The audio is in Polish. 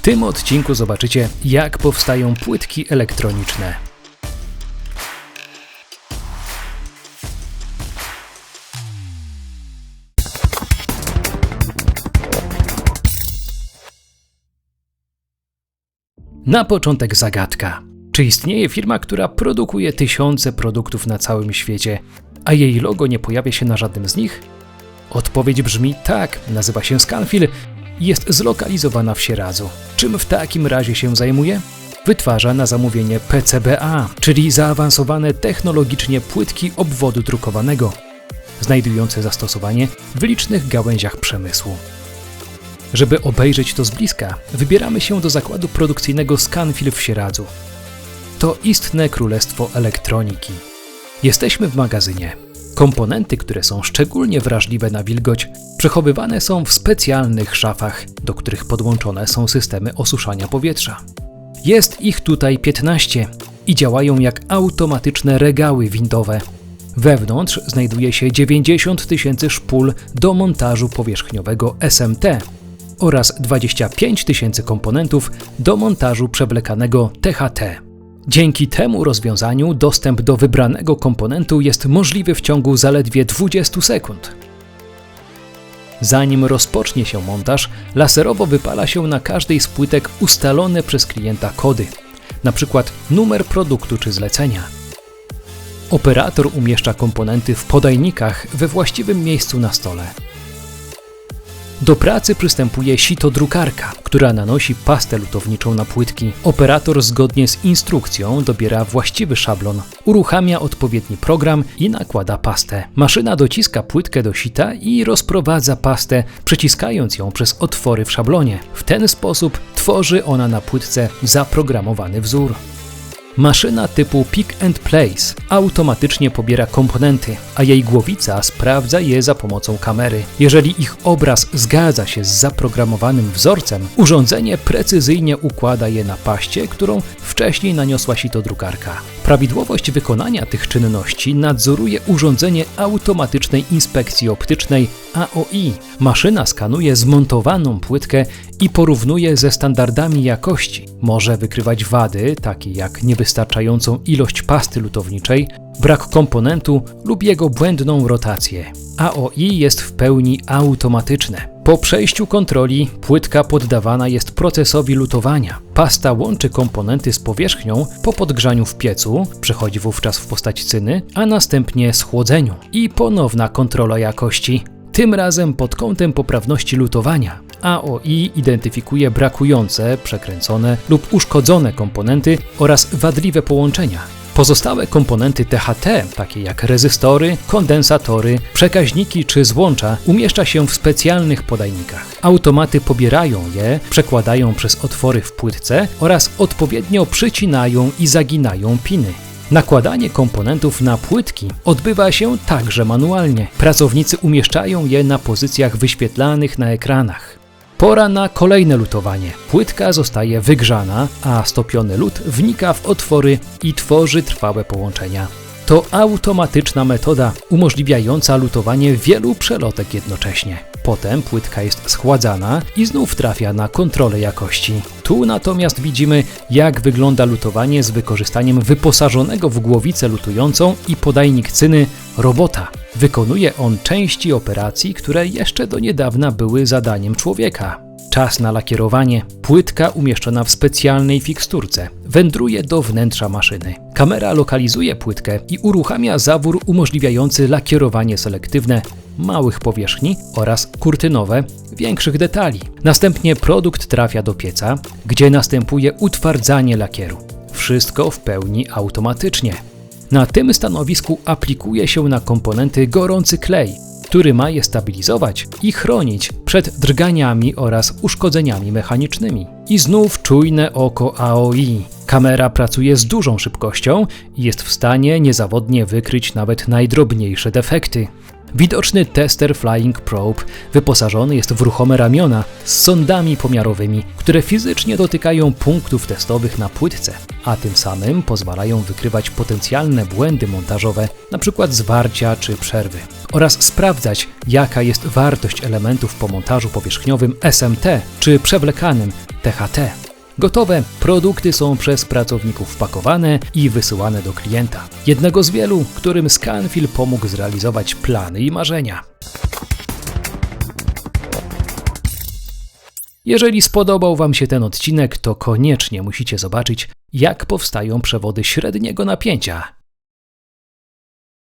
W tym odcinku zobaczycie, jak powstają płytki elektroniczne. Na początek zagadka. Czy istnieje firma, która produkuje tysiące produktów na całym świecie, a jej logo nie pojawia się na żadnym z nich? Odpowiedź brzmi tak, nazywa się Scanfil jest zlokalizowana w Sieradzu. Czym w takim razie się zajmuje? Wytwarza na zamówienie PCBA, czyli zaawansowane technologicznie płytki obwodu drukowanego, znajdujące zastosowanie w licznych gałęziach przemysłu. Żeby obejrzeć to z bliska, wybieramy się do zakładu produkcyjnego Scanfil w Sieradzu. To istne królestwo elektroniki. Jesteśmy w magazynie. Komponenty, które są szczególnie wrażliwe na wilgoć, przechowywane są w specjalnych szafach, do których podłączone są systemy osuszania powietrza. Jest ich tutaj 15 i działają jak automatyczne regały windowe. Wewnątrz znajduje się 90 tysięcy szpul do montażu powierzchniowego SMT oraz 25 tysięcy komponentów do montażu przewlekanego THT. Dzięki temu rozwiązaniu dostęp do wybranego komponentu jest możliwy w ciągu zaledwie 20 sekund. Zanim rozpocznie się montaż, laserowo wypala się na każdej z płytek ustalone przez klienta kody, np. numer produktu czy zlecenia. Operator umieszcza komponenty w podajnikach we właściwym miejscu na stole. Do pracy przystępuje sitodrukarka, która nanosi pastę lutowniczą na płytki. Operator zgodnie z instrukcją dobiera właściwy szablon, uruchamia odpowiedni program i nakłada pastę. Maszyna dociska płytkę do sita i rozprowadza pastę, przeciskając ją przez otwory w szablonie. W ten sposób tworzy ona na płytce zaprogramowany wzór. Maszyna typu Pick and Place automatycznie pobiera komponenty, a jej głowica sprawdza je za pomocą kamery. Jeżeli ich obraz zgadza się z zaprogramowanym wzorcem, urządzenie precyzyjnie układa je na paście, którą wcześniej naniosła sitodrukarka. Prawidłowość wykonania tych czynności nadzoruje urządzenie automatycznej inspekcji optycznej AOI. Maszyna skanuje zmontowaną płytkę i porównuje ze standardami jakości. Może wykrywać wady, takie jak niewystarczającą ilość pasty lutowniczej, brak komponentu lub jego błędną rotację. AOI jest w pełni automatyczne. Po przejściu kontroli płytka poddawana jest procesowi lutowania. Pasta łączy komponenty z powierzchnią po podgrzaniu w piecu, przechodzi wówczas w postać cyny, a następnie schłodzeniu i ponowna kontrola jakości. Tym razem pod kątem poprawności lutowania. AOI identyfikuje brakujące, przekręcone lub uszkodzone komponenty oraz wadliwe połączenia. Pozostałe komponenty THT, takie jak rezystory, kondensatory, przekaźniki czy złącza, umieszcza się w specjalnych podajnikach. Automaty pobierają je, przekładają przez otwory w płytce oraz odpowiednio przycinają i zaginają piny. Nakładanie komponentów na płytki odbywa się także manualnie. Pracownicy umieszczają je na pozycjach wyświetlanych na ekranach. Pora na kolejne lutowanie. Płytka zostaje wygrzana, a stopiony lód wnika w otwory i tworzy trwałe połączenia. To automatyczna metoda umożliwiająca lutowanie wielu przelotek jednocześnie. Potem płytka jest schładzana i znów trafia na kontrolę jakości. Tu natomiast widzimy, jak wygląda lutowanie z wykorzystaniem wyposażonego w głowicę lutującą i podajnik cyny robota. Wykonuje on części operacji, które jeszcze do niedawna były zadaniem człowieka. Czas na lakierowanie. Płytka umieszczona w specjalnej fiksturce wędruje do wnętrza maszyny. Kamera lokalizuje płytkę i uruchamia zawór umożliwiający lakierowanie selektywne małych powierzchni oraz kurtynowe większych detali. Następnie produkt trafia do pieca, gdzie następuje utwardzanie lakieru. Wszystko w pełni automatycznie. Na tym stanowisku aplikuje się na komponenty gorący klej, który ma je stabilizować i chronić przed drganiami oraz uszkodzeniami mechanicznymi. I znów czujne oko AOI. Kamera pracuje z dużą szybkością i jest w stanie niezawodnie wykryć nawet najdrobniejsze defekty. Widoczny tester Flying Probe wyposażony jest w ruchome ramiona z sondami pomiarowymi, które fizycznie dotykają punktów testowych na płytce, a tym samym pozwalają wykrywać potencjalne błędy montażowe, np. zwarcia czy przerwy, oraz sprawdzać, jaka jest wartość elementów po montażu powierzchniowym SMT czy przewlekanym THT. Gotowe produkty są przez pracowników pakowane i wysyłane do klienta. Jednego z wielu, którym Scanfil pomógł zrealizować plany i marzenia. Jeżeli spodobał Wam się ten odcinek, to koniecznie musicie zobaczyć, jak powstają przewody średniego napięcia